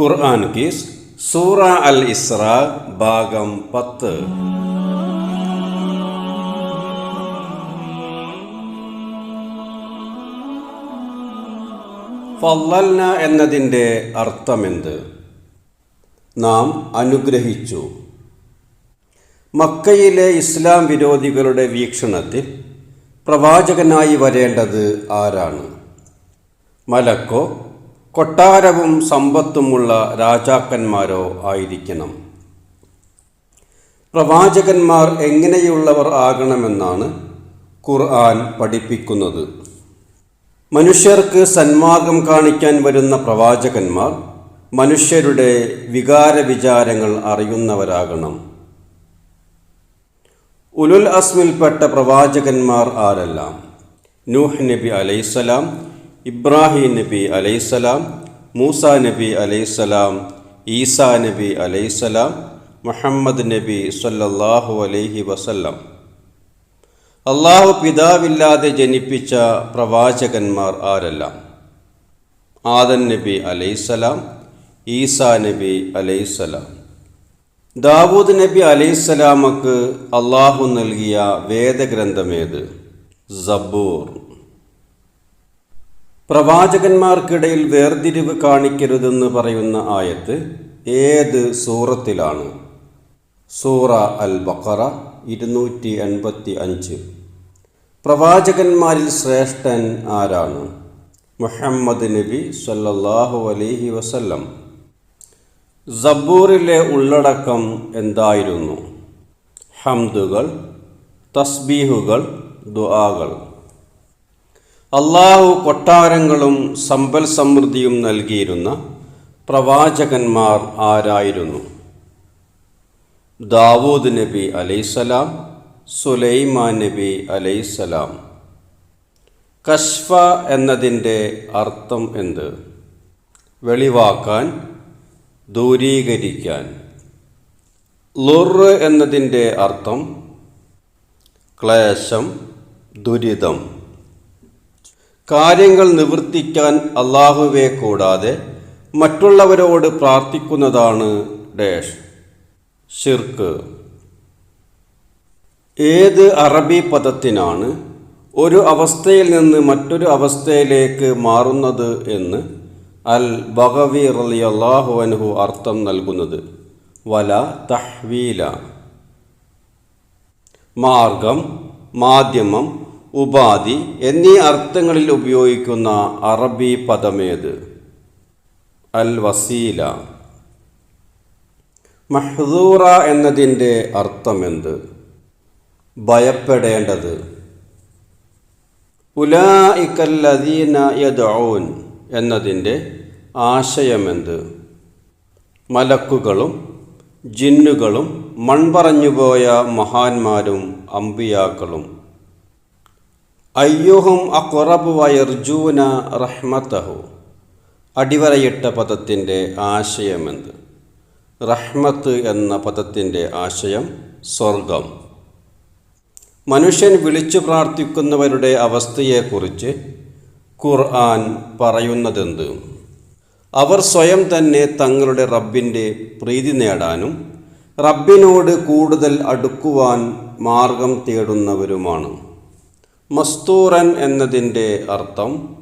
ഖുർആൻ keys സൂറ അൽ ഇസ്ര ഭാഗം പത്ത്. ഫല്ലൽന എന്നതിന്റെ അർത്ഥമെന്ത്? നാം അനുഗ്രഹിച്ചു. മക്കയിലെ ഇസ്ലാം വിരോധികളുടെ വീക്ഷണത്തിൽ പ്രവാചകനായി വരേണ്ടത് ആരാണ്? മലക്കോ കൊട്ടാരവും സമ്പത്തുമുള്ള രാജാക്കന്മാരോ ആയിരിക്കണം. പ്രവാചകന്മാർ എങ്ങനെയുള്ളവർ ആകണമെന്നാണ് ഖുർആൻ പഠിപ്പിക്കുന്നത്. മനുഷ്യർക്ക് സന്മാർഗം കാണിക്കാൻ വരുന്ന പ്രവാചകന്മാർ മനുഷ്യരുടെ വികാര വിചാരങ്ങൾ അറിയുന്നവരാകണം. ഉലുൽ അസ്മിൽപ്പെട്ട പ്രവാചകന്മാർ ആരെല്ലാം? നൂഹ് നബി അലൈസലാം ഇബ്രാഹിം നബി അലൈസലാം മൂസ നബി അലൈസലാം ഈസാ നബി അലൈസലാം മുഹമ്മദ് നബി സല്ലല്ലാഹു അലൈഹി വസല്ലം. അള്ളാഹു പിതാവില്ലാതെ ജനിപ്പിച്ച പ്രവാചകന്മാർ ആരെല്ലാം? ആദൻ നബി അലൈസലാം ഈസാ നബി അലൈസലാം ദാവൂദ് നബി അലൈസലാമക്ക് അള്ളാഹു നൽകിയ വേദഗ്രന്ഥമേത് സബൂർ. പ്രവാചകന്മാർക്കിടയിൽ വേർതിരിവ് കാണിക്കരുതെന്ന് പറയുന്ന ആയത്ത് ഏത് സൂറത്തിലാണ്? സൂറ അൽ ബക്കറ ഇരുന്നൂറ്റി എൺപത്തി അഞ്ച് പ്രവാചകന്മാരിൽ ശ്രേഷ്ഠൻ ആരാണ്? മുഹമ്മദ് നബി സല്ലല്ലാഹു അലൈഹി വസല്ലം. സബൂറിലെ ഉള്ളടക്കം എന്തായിരുന്നു? ഹംദുകൾ തസ്ബീഹുകൾ ദുആകൾ. അള്ളാഹു കൊട്ടാരങ്ങളും സമ്പൽ സമൃദ്ധിയും നൽകിയിരുന്ന പ്രവാചകന്മാർ ആരായിരുന്നു? ദാവൂദ് നബി അലൈസലാം സുലൈമാൻ നബി അലൈസലാം കഷ്ഫ എന്നതിന്റെ അർത്ഥം എന്ത്? വെളിവാക്കാൻ ദൂരീകരിക്കാൻ. ലുർ എന്നതിന്റെ അർത്ഥം ക്ലേശം ദുരിതം. കാര്യങ്ങൾ നിവർത്തിക്കാൻ അള്ളാഹുവെ കൂടാതെ മറ്റുള്ളവരോട് പ്രാർത്ഥിക്കുന്നതാണ് ഡേഷ്. ഷിർക്ക് ഏത് അറബി പദത്തിനാണ് ഒരു അവസ്ഥയിൽ നിന്ന് മറ്റൊരു അവസ്ഥയിലേക്ക് മാറുന്നത് എന്ന് അൽ ബഗവി റലി അള്ളാഹു അൻഹു അർത്ഥം നൽകുന്നത്? വല തഹ്വീല. മാർഗം മാധ്യമം ഉപാധി എന്നീ അർത്ഥങ്ങളിൽ ഉപയോഗിക്കുന്ന അറബി പദമേത്? അൽ വസീല മഹ്ദൂറ എന്നതിന്റെ അർത്ഥമെന്ത്? ഭയപ്പെടേണ്ടത്. ഉലായിക്കല്ലദീന യദഊൻ എന്നതിന്റെ ആശയമെന്ത്? മലക്കുകളും ജിന്നുകളും മൺപറഞ്ഞുപോയ മഹാന്മാരും അമ്പിയാക്കളും അയ്യുഹും അക്വറബ് വയർജൂന റഹ്മത്തഹു. അടിവരയിട്ട പദത്തിന്റെ ആശയമെന്ത്? റഹ്മത്ത് എന്ന പദത്തിന്റെ ആശയം സ്വർഗം. മനുഷ്യൻ വിളിച്ചു പ്രാർത്ഥിക്കുന്നവരുടെ അവസ്ഥയെക്കുറിച്ച് ഖുർആൻ പറയുന്നതെന്ത്? അവർ സ്വയം തന്നെ തങ്ങളുടെ റബ്ബിന്റെ പ്രീതി നേടാനും റബ്ബിനോട് കൂടുതൽ അടുക്കുവാൻ മാർഗം തേടുന്നവരുമാണ്. മസ്തൂറൻ എന്നതിന്റെ അർത്ഥം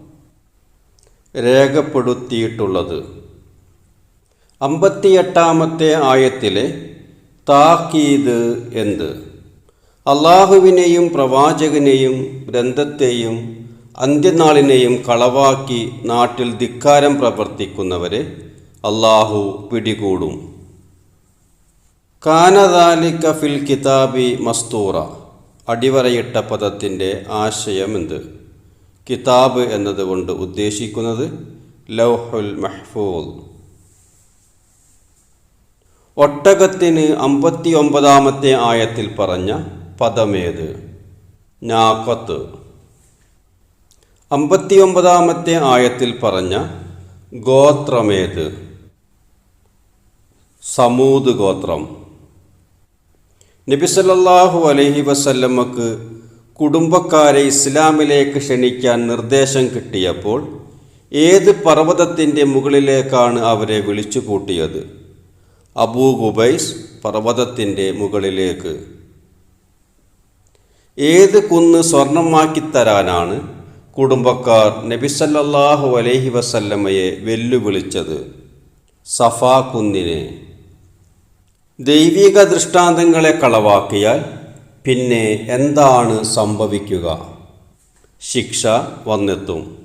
രേഖപ്പെടുത്തിയിട്ടുള്ളത്. അമ്പത്തിയെട്ടാമത്തെ ആയത്തിലെ താക്കീത് എന്ത്? അള്ളാഹുവിനെയും പ്രവാചകനെയും ഗ്രന്ഥത്തെയും അന്ത്യനാളിനെയും കളവാക്കി നാട്ടിൽ ധിക്കാരം പ്രവർത്തിക്കുന്നവരെ അള്ളാഹു പിടികൂടും. കാനദാലിക്ക ഫിൽ കിതാബി മസ്തൂറ. അടിവരയിട്ട പദത്തിന്റെ ആശയമെന്ത്? കിതാബ് എന്നതുകൊണ്ട് ഉദ്ദേശിക്കുന്നത് ലൗഹുൽ മഹ്ഫൂദ് ഒട്ടകത്തിന് അമ്പത്തി ഒമ്പതാമത്തെ ആയത്തിൽ പറഞ്ഞ പദമേത്? നാക്കത്ത് അമ്പത്തിയൊമ്പതാമത്തെ ആയത്തിൽ പറഞ്ഞ ഗോത്രമേത്? സമൂത് ഗോത്രം. നബിസല്ലാഹു അലഹി വസല്ലമ്മക്ക് കുടുംബക്കാരെ ഇസ്ലാമിലേക്ക് ക്ഷണിക്കാൻ നിർദ്ദേശം കിട്ടിയപ്പോൾ ഏത് പർവതത്തിന്റെ മുകളിലേക്കാണ് അവരെ വിളിച്ചു കൂട്ടിയത്? അബൂ ഗുബൈസ് പർവതത്തിന്റെ മുകളിലേക്ക്. ഏത് കുന്ന് സ്വർണമാക്കി തരാനാണ് കുടുംബക്കാർ നബിസല്ലാഹു അലഹി വസല്ലമ്മയെ വെല്ലുവിളിച്ചത്? സഫാ കുന്നിനെ. ദൈവിക ദൃഷ്ടാന്തങ്ങളെ കളവാക്കിയാൽ പിന്നെ എന്താണ് സംഭവിക്കുക? ശിക്ഷ വന്നെത്തും.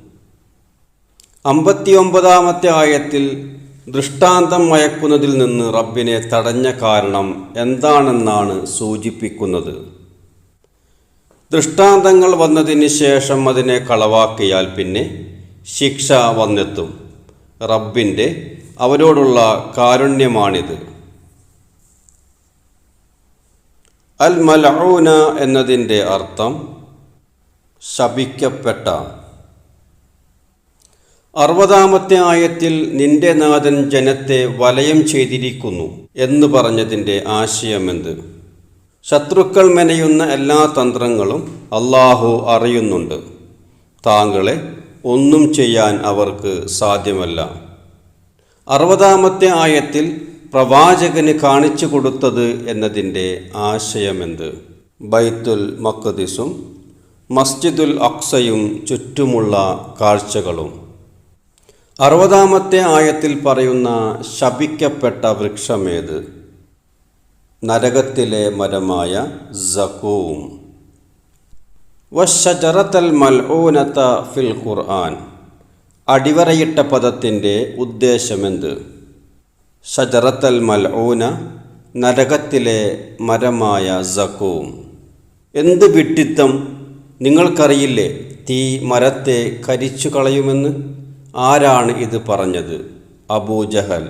അമ്പത്തിയൊമ്പതാമത്തെ ആയത്തിൽ ദൃഷ്ടാന്തം മയക്കുന്നതിൽ നിന്ന് റബ്ബിനെ തടഞ്ഞ കാരണം എന്താണെന്നാണ് സൂചിപ്പിക്കുന്നത്. ദൃഷ്ടാന്തങ്ങൾ വന്നതിന് ശേഷം അതിനെ കളവാക്കിയാൽ പിന്നെ ശിക്ഷ വന്നെത്തും. റബ്ബിന്റെ അവരോടുള്ള കാരുണ്യമാണിത്. അൽ മലഊന എന്നതിന്റെ അർത്ഥം ശപിക്കപ്പെട്ട. അറുപതാമത്തെ ആയത്തിൽ നിന്റെ നാഥൻ ജനത്തെ വലയം ചെയ്തിരിക്കുന്നു എന്ന് പറഞ്ഞതിന്റെ ആശയമെന്ത്? ശത്രുക്കൾ മെനയുന്ന എല്ലാ തന്ത്രങ്ങളും അള്ളാഹു അറിയുന്നുണ്ട്. താങ്കളെ ഒന്നും ചെയ്യാൻ അവർക്ക് സാധ്യമല്ല. അറുപതാമത്തെ ആയത്തിൽ പ്രവാചകന് കാണിച്ചു കൊടുത്തത് എന്നതിന്റെ ആശയമെന്ത്? ബൈത്തുൽ മക്കദിസും മസ്ജിദുൽ അക്സയും ചുറ്റുമുള്ള കാഴ്ചകളും. അറുപതാമത്തെ ആയത്തിൽ പറയുന്ന ശപിക്കപ്പെട്ട വൃക്ഷമേത്? നരകത്തിലെ മരമായ സക്കൂം വഷജറത്തൽ മൽഊനത്ത ഫിൽ ഖുർആൻ. അടിവരയിട്ട പദത്തിന്റെ ഉദ്ദേശമെന്ത്? ഷജറത്തൽ മൽഊന നരകത്തിലെ മരമായ സക്കൂം എന്ത് വിട്ടിത്തം? നിങ്ങൾക്കറിയില്ലേ തീ മരത്തെ കരിച്ചു കളയുമെന്ന് ആരാണ് ഇത് പറഞ്ഞത്? അബൂജഹൽ.